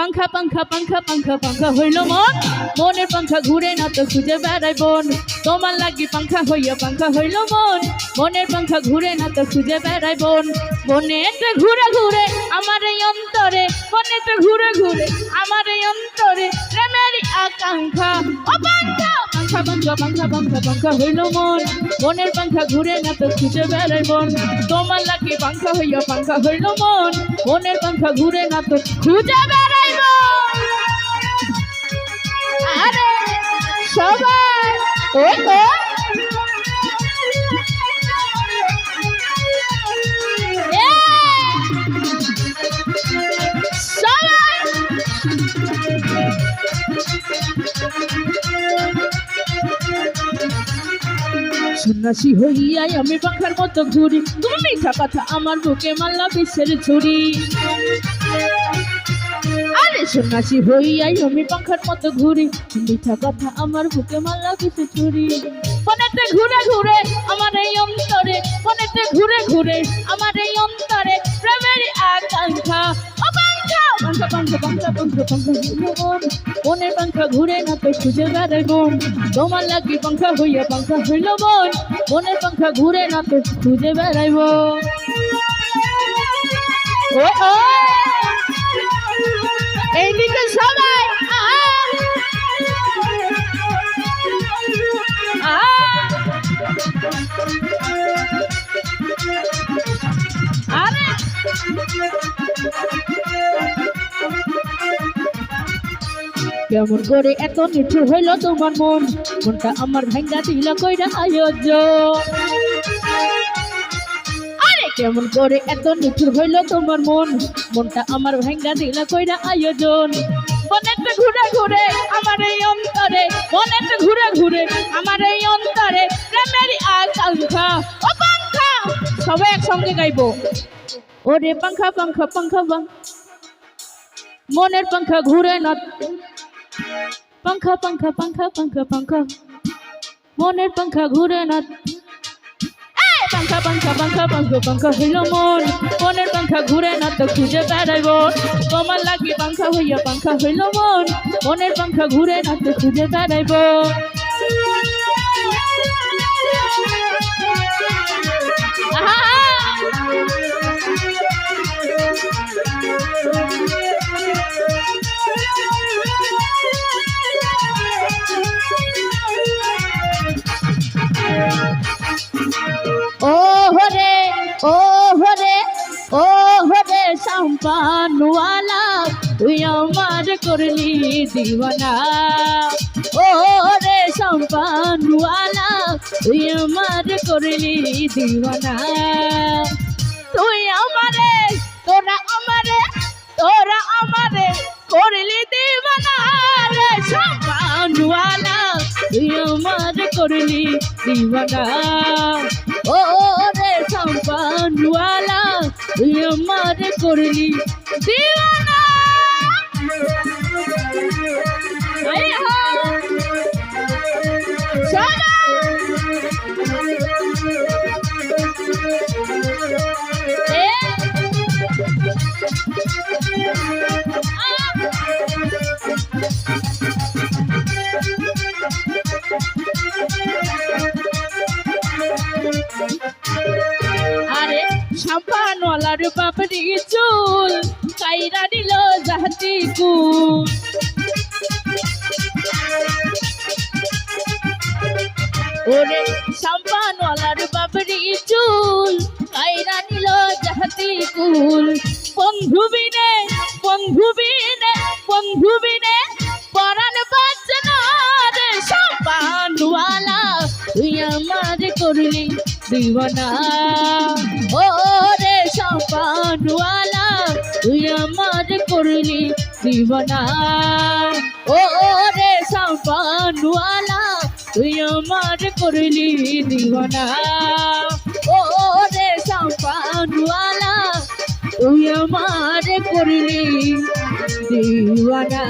পাংখা পাংখা পাংখা পাংখা পাংখা হইল মন। মনের পাংখা ঘুরে না তো খুঁজে বেড়াই বোন। তোমার লাগি পাংখা হইয়া পাংখা হইল মন। মনের পাংখা ঘুরে না তো খুঁজে বেড়াই বোন। মনেতে ঘুরে ঘুরে আমার এই অন্তরে। মনেতে ঘুরে ঘুরে আমার এই অন্তরে। প্রেমেরই আকাঙ্ক্ষা। ও পাংখা পাংখা পাংখা পাংখা পাংখা পাংখা হইল মন। মনের পাংখা ঘুরে না তো খুঁজে বেড়াই বোন। তোমার লাগি পাংখা হইয়া পাংখা হইল মন। মনের পাংখা ঘুরে না তো খুঁজে বেড়াই সন্ন্যাসী হইয়াই আমি পাখার মতো ঘুরি তুমি মিঠা কথা আমার বুকে মাল্লা ছুরি আরে সন্ন্যাসী হইয়াই আমি পাখার মতো ঘুরি। মিঠা কথা আমার বুকে মাল্লা বিশ্বের ছুরি মনেতে ঘুরে ঘুরে আমার এই অন্তরে মনেতে ঘুরে ঘুরে আমার এই অন্তরে প্রেমের আকাঙ্ক্ষা। পাঙ্খা ঘুরে না তো খুঁজে বেড়াই বোন তোমার লাগি পাঙ্খা পাঙ্খা হইল মন পাঙ্খা ঘুরে খুঁজে বেড়াইব ও! কেমন করে এত নিঠুর হইল তোমার মন। মনটা আমার ভাঙ্গা দিল কইরা আয়োজন আরে, কেমন করে এত নিঠুর হইল তোমার মন। মনটা আমার ভাঙ্গা দিল কইরা আয়োজন মনেতে ঘুরে ঘুরে আমার এই অন্তরে মনেতে ঘুরে ঘুরে আমার এই অন্তরে প্রেমের আকাঙ্ক্ষা ও পাঙ্খা সবাই একসঙ্গে গাইবো। ওরে পাঙ্খা পাঙ্খা পাঙ্খা পাঙ্খা মনের পাঙ্খা ঘুরে না পাঙ্খা পাঙ্খা পাঙ্খা পাঙ্খা পাঙ্খা মনের পাঙ্খা ঘুরে না পাঙ্খা পাঙ্খা পাঙ্খা পাঙ্খা পাঙ্খা হইল মন মনের পাঙ্খা ঘুরে না তো খুঁজে বেড়াইব তোমার লাগি পাঙ্খা হইয়া পাঙ্খা হইল মন মনের পাঙ্খা ঘুরে না তো খুঁজে বেড়াইব আহা! করলি দিওয়ানা। ও হরে সম্পানওয়ালা, তুই আমার করলি দিওয়ানা। তুই আমারে, তোরা আমারে তোরা আমারে করলি দিওয়ানা রে সম্পানওয়ালা, তুই আমার করলি দিওয়ানা। ও রে সম্পানওয়ালা, তুই আমার করলি দিওয়ানা। আরে সাম্পানওয়ালার বাপরি চুল। কাইরা দিল জাহাতি কুল ওরে সাম্পানওয়ালার বাপরি চুল কাইরা নিল জাহাতি কুল বন্ধু বিনে বন্ধু বিনে বন্ধু বিনে, পরাণ বাঁচে না রে সাম্পানওয়ালা তুই আমার করলি দিওয়ানা ও রে সম্পানওয়ালা তুই আমার করলি দিওয়ানা ও রে সম্পানওয়ালা তুই আমার করলি দিওয়ানা ও রে সম্পানওয়ালা তুই আমার করলি দিওয়ানা